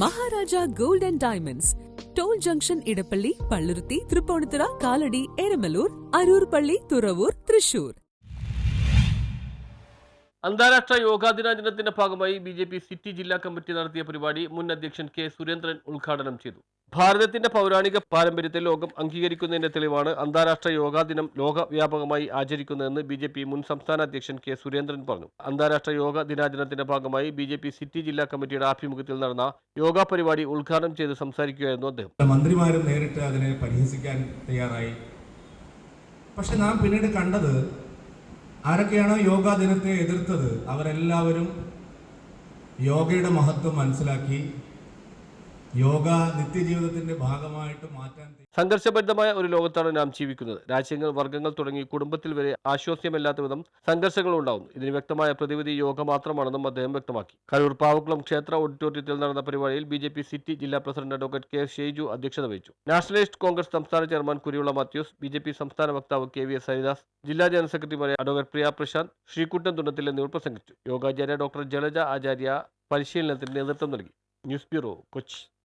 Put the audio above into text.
Maharaja gold and diamonds. Toll junction Edappally Palluruthy Tripunithura Kalady Eramalloor Aroor പള്ളി തുറവൂർ തൃശൂർ. അന്താരാഷ്ട്ര യോഗാ ദിനാചരണത്തിന്റെ ഭാഗമായി ബി ജെ പി സിറ്റി ജില്ലാ committee നടത്തിയ പരിപാടി മുൻ അധ്യക്ഷൻ കെ സുരേന്ദ്രൻ ഉദ്ഘാടനം ചെയ്തു. ഭാരതത്തിന്റെ പൗരാണിക പാരമ്പര്യത്തെ ലോകം അംഗീകരിക്കുന്നതിന്റെ തെളിവാണ് അന്താരാഷ്ട്ര യോഗാ ദിനം ലോകവ്യാപകമായി ആചരിക്കുന്നതെന്ന് ബി ജെ പി മുൻ സംസ്ഥാന അധ്യക്ഷൻ കെ സുരേന്ദ്രൻ പറഞ്ഞു. അന്താരാഷ്ട്ര യോഗ ദിനാചരണത്തിന്റെ ഭാഗമായി ബി ജെ പി സിറ്റി ജില്ലാ കമ്മിറ്റിയുടെ ആഭിമുഖ്യത്തിൽ നടന്ന യോഗാ പരിപാടി ഉദ്ഘാടനം ചെയ്ത് സംസാരിക്കുകയായിരുന്നു അദ്ദേഹം. മന്ത്രിമാരും നേരിട്ട് അതിനെ പരിഹസിക്കാൻ തയ്യാറായി. പക്ഷെ നാം പിന്നീട് കണ്ടത് ആരൊക്കെയാണോ യോഗാ ദിനത്തെ എതിർത്തത് അവരെല്ലാവരും യോഗയുടെ മഹത്വം മനസ്സിലാക്കി യോഗ നിത്യജീവിതത്തിന്റെ ഭാഗമായിട്ട് മാറ്റാൻ. സംഘർഷഭരിതമായ ഒരു ലോകത്താണ് നാം ജീവിക്കുന്നത്. രാജ്യങ്ങൾ വർഗങ്ങൾ തുടങ്ങി കുടുംബത്തിൽ വരെ ആശ്വാസ്യമല്ലാത്ത വിധം സംഘർഷങ്ങൾ ഉണ്ടാവുന്നു. ഇതിന് വ്യക്തമായ പ്രതിവിധി യോഗ മാത്രമാണെന്നും അദ്ദേഹം വ്യക്തമാക്കി. കരൂർ പാവക്കുളം ക്ഷേത്ര ഓഡിറ്റോറിയത്തിൽ നടന്ന പരിപാടിയിൽ ബി ജെ പി സിറ്റി ജില്ലാ പ്രസിഡന്റ് അഡ്വക്കേറ്റ് കെ ഷെയ്ജു അധ്യക്ഷത വഹിച്ചു. നാഷണലിസ്റ്റ് കോൺഗ്രസ് സംസ്ഥാന chairman Kuriyulla Mathews B J P സംസ്ഥാന വക്താവ് കെ വി എസ് ഹരിദാസ് ജില്ലാ ജനറൽ സെക്രട്ടറിമാരെ അഡ്വക്കേറ്റ് പ്രിയ പ്രശാന്ത് ശ്രീകുട്ടൻ തുണ്ടത്തിൽ എന്നിവർ പ്രസംഗിച്ചു. യോഗാചാര്യ ഡോക്ടർ ജലജ ആചാര്യ പരിശീലനത്തിന് നേതൃത്വം നൽകി. News bureau Kochi.